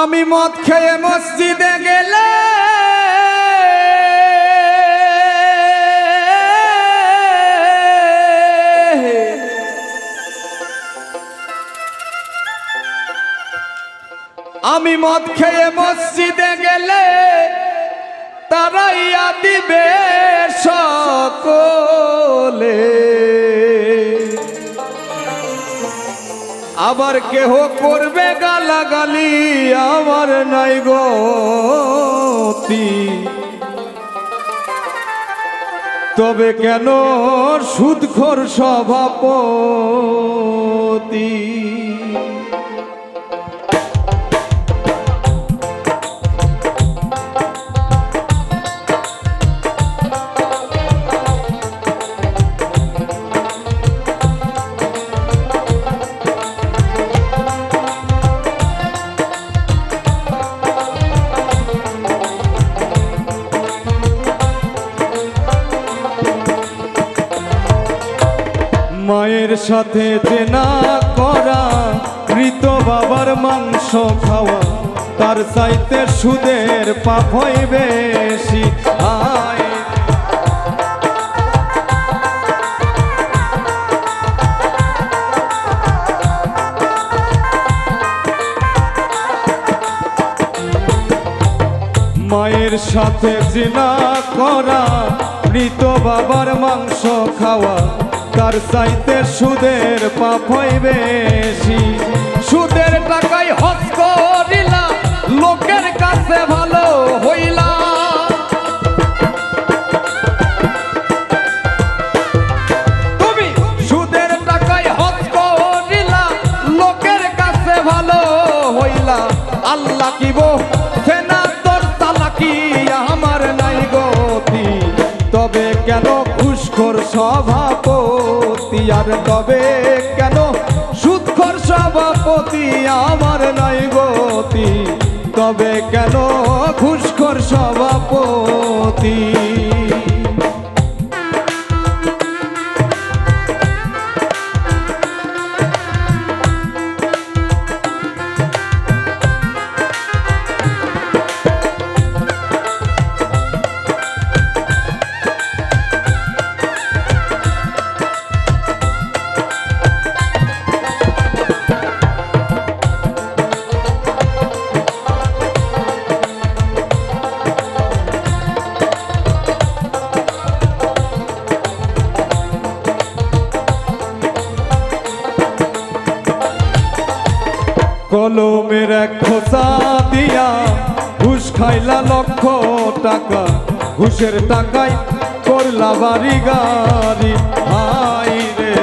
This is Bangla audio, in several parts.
আমি মদ খেয়ে মসজিদে গেলে। আমি মদ খেয়ে মসজিদে গেলে তারাইয়া দিবে সকলে। আবার কেহ করবে গালাগালি? আমার নাই গতি তবে কেন সুদখোর সভাপতি? সাথে চেনা করা, মৃত বাবার মাংস খাওয়া, তার চাইতে সুদের পাপ হয় বেশি। মায়ের সাথে জিনা করা, মৃত বাবার মাংস খাওয়া তার চাইতে সুদের পাপ হয় বেশি। সুদের টাকায় হজ করিলা লোকের কাছে ভালো হইলা তুমি সুদের টাকায় হজ করিলা লোকের কাছে ভালো হইলা আল্লাহ কিব ফেনা তোর তালাকি আমার নাই গতি। তবে কেন ঘুষখোর সভাপতি আর তবে কেন? সুৎখর সভাপতি আমার নাই গতি। তবে কেন খুশখর সভাপতি? বাড়ি গাড়ি হাই রে।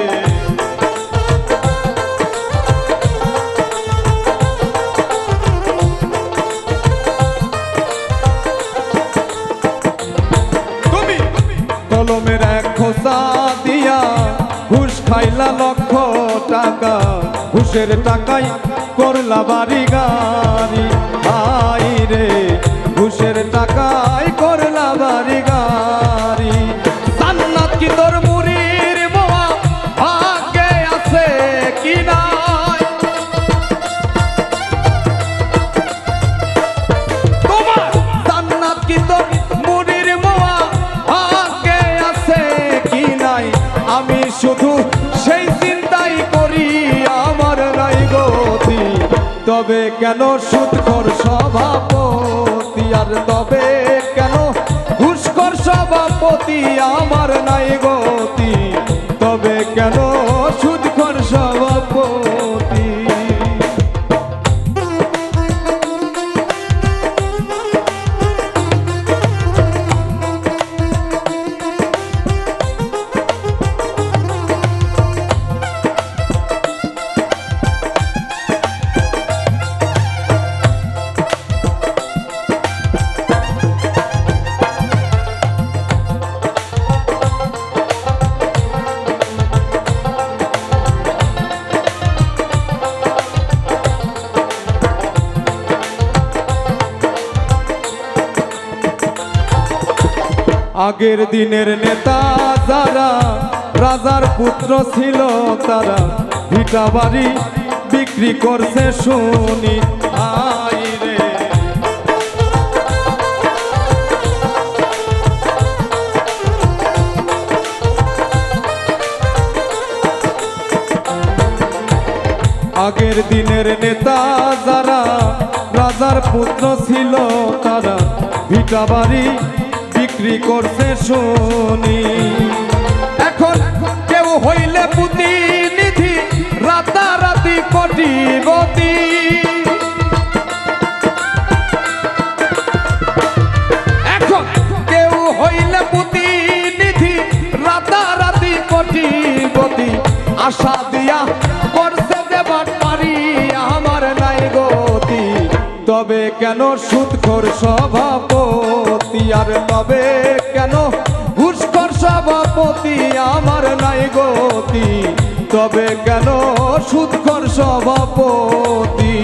কলমের এক খোসা দিয়া ঘুষ খাইলা লক্ষ টাকা, ঘুষের টাকায় করলা বাড়ি গাড়ি। হাই রে, ঘুষের টাকায় সেই চিন্তাই করি, আমার নাই গতি। তবে কেন সুৎকর সভাপতি? আর তবে কেন ঘুষকর সভাপতি? আমার নাই গতি। তবে কেন আগের দিনের নেতা যারা, রাজার পুত্র ছিল তারা, ভিটা বাড়ি বিক্রি করছে শুনি আগের দিনের নেতা যারা, রাজার পুত্র ছিল তারা, ভিটা বাড়ি বিক্রি করছে শুনি এখন কেউ হইলে প্রতিনিধি, রাতারাতি কোটিপতি এখন কেউ হইলে রাতারাতি কোটিপতি আশা দিয়া দেবার আমার নাই গতি। তবে কেন সুদখোর সভাপতি? আর তবে কেন? পুষ্কর সভাপতি আমার নাই গতি। তবে কেন সুৎকর সভাপতি?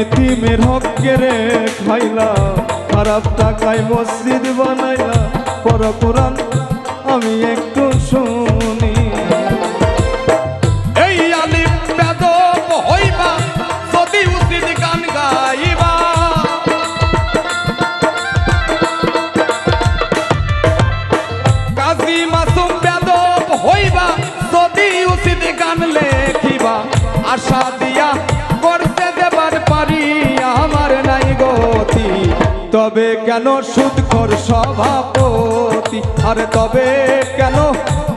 এতিমের হককে রে খাইলা খারাপ টাকায় মসজিদ বানাইলা। পর কোরআন আমি একটু শুনি। তবে কেন কর সভাপতি? আরে তবে কেন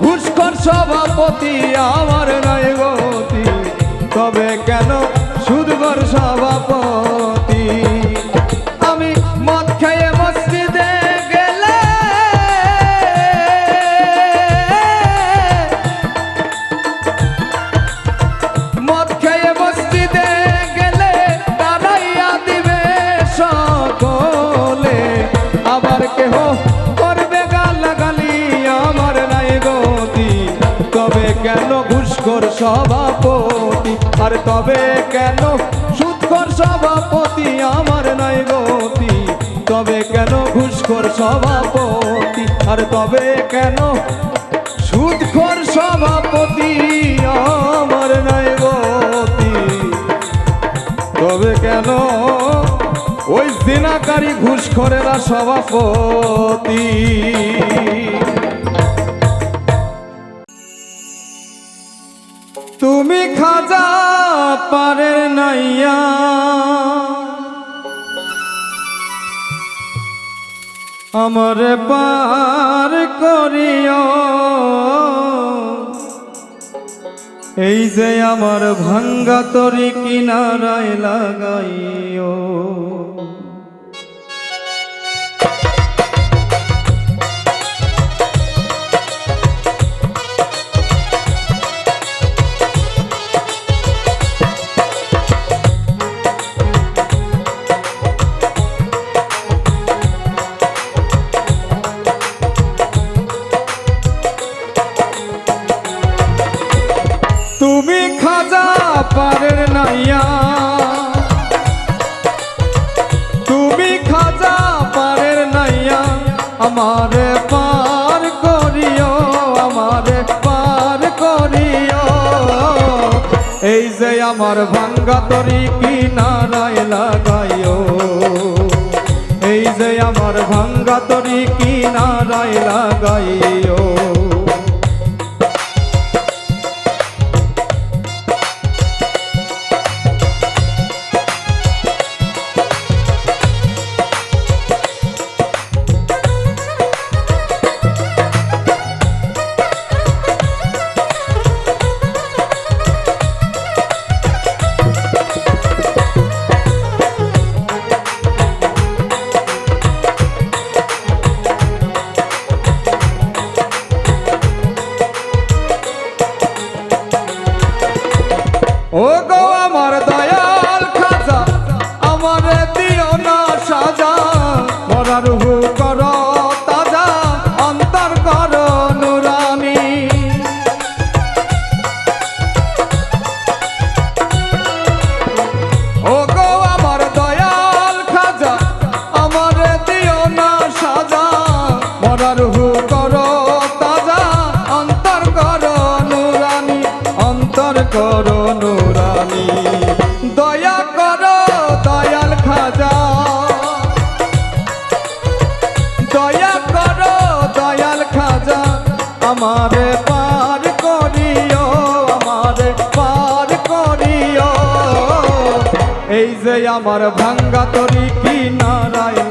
ঘুষখোর সভাপতি আমার নয় গতি? তবে কেন কেন? সুদখোর সভাপতি আমার নাই তবে কেন? ওই দিনাকারী ঘুষখোরেরা সভাপতি। তুমি খাজা পারের নাইয়া আমার পার করিও। এই যে আমার ভাঙ্গা তরি কিনারায় লাগাইও। আমারে পার করিও, আমারে পার করিও। এই যে আমার ভাঙ্গা তরি কিনারায় লাগাইও। এই যে আমার ভাঙ্গা তরি কিনারায় লাগাইও। করো নুরানি। দয়া করো দয়াল খাজা। দয়া করো দয়াল খাজা, আমারে পার করিও, আমারে পার করিও। এই যে আমার ভাঙ্গা তরি কি নারায়ণ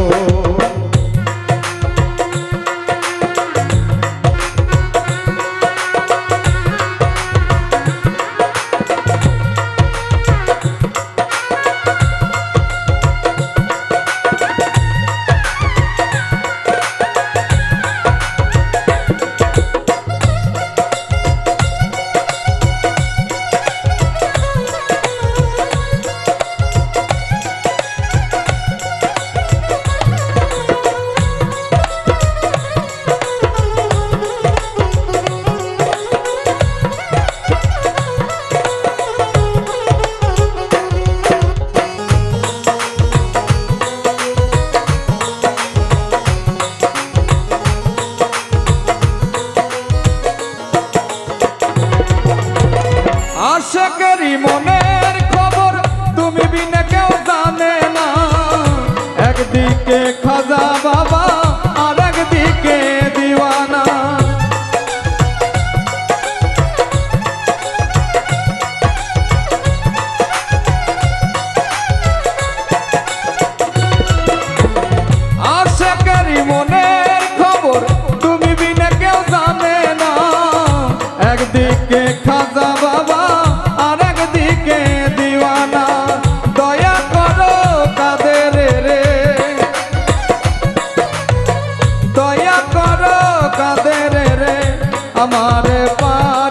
আমারে পার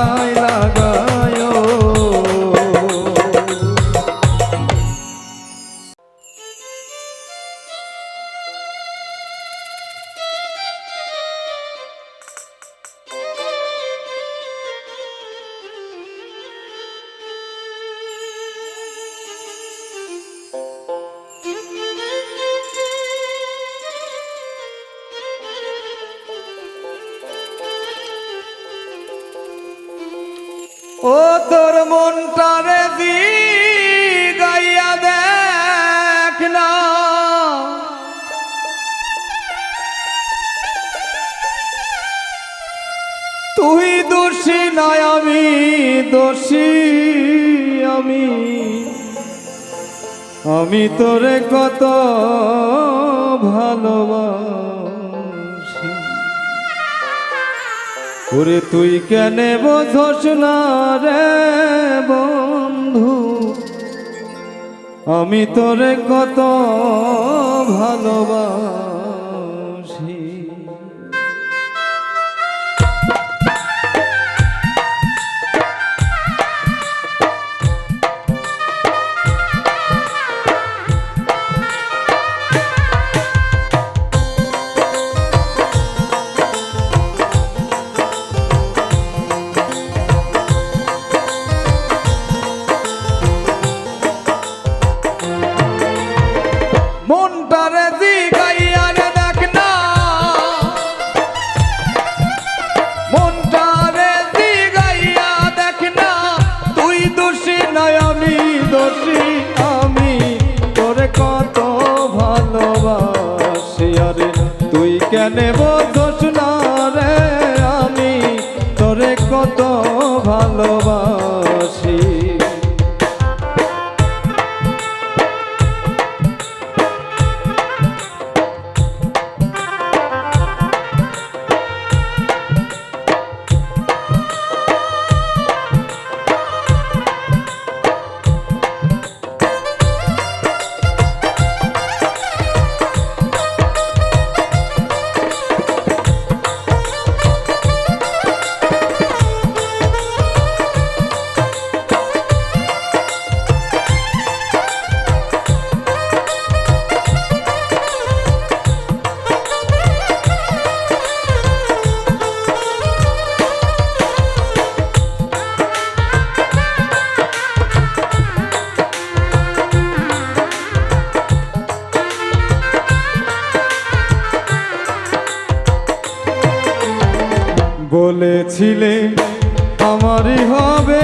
দোষী আমি। আমি তোরে কত ভালোবাসি। ওরে তুই কেনে বোঝস না রে বন্ধু? আমি তোরে কত ভালোবাস। বলেছিলে আমারই হবে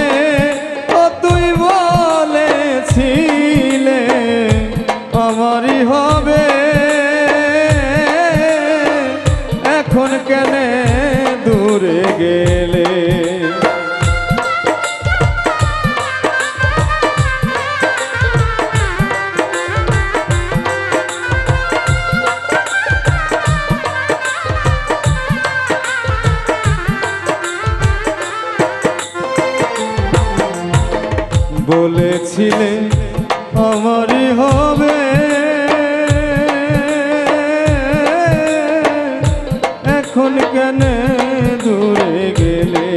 দূরে গেলে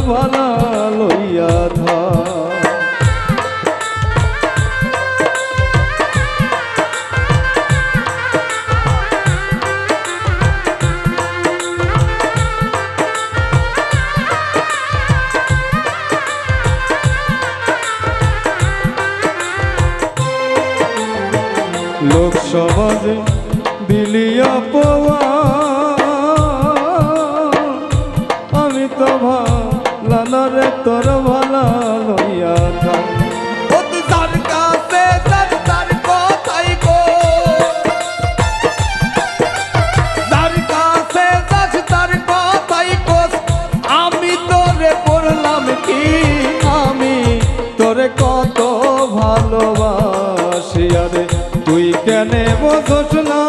ভরা নেব ঘোষণা।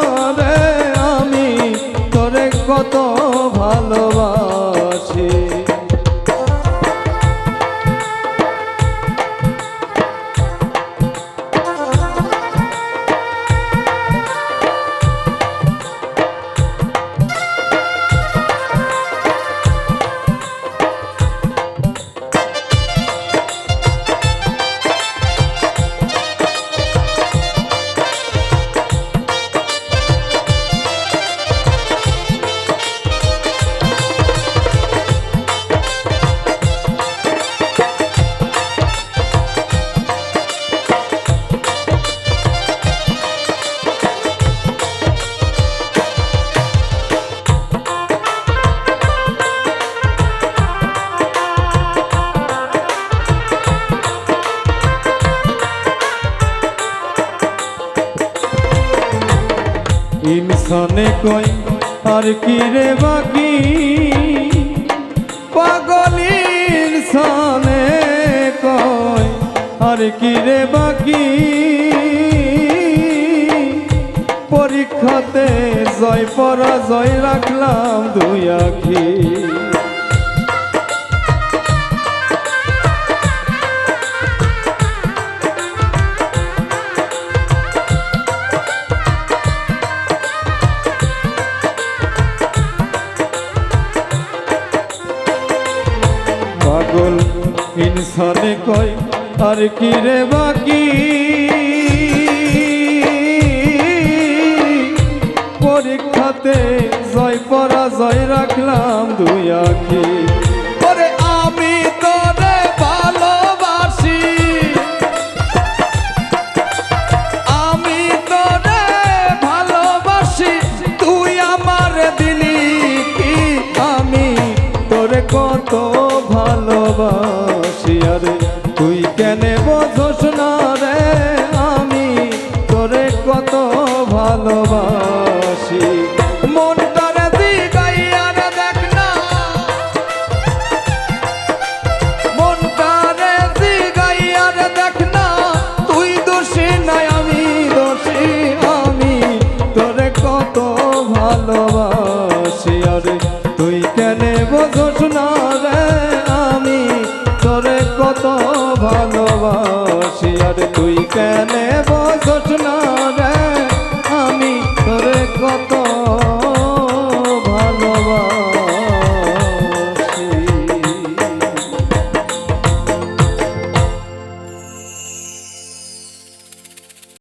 আর কি রে বাকি? পাগলির সনে কয়, আর কি রে বাকি? পরীক্ষাতে জয়, পরাজয় রাখলাম দুই আখি। আর কি রে বাকি? পরীক্ষাতে জয় পরাজয় রাখলাম দুই আখি।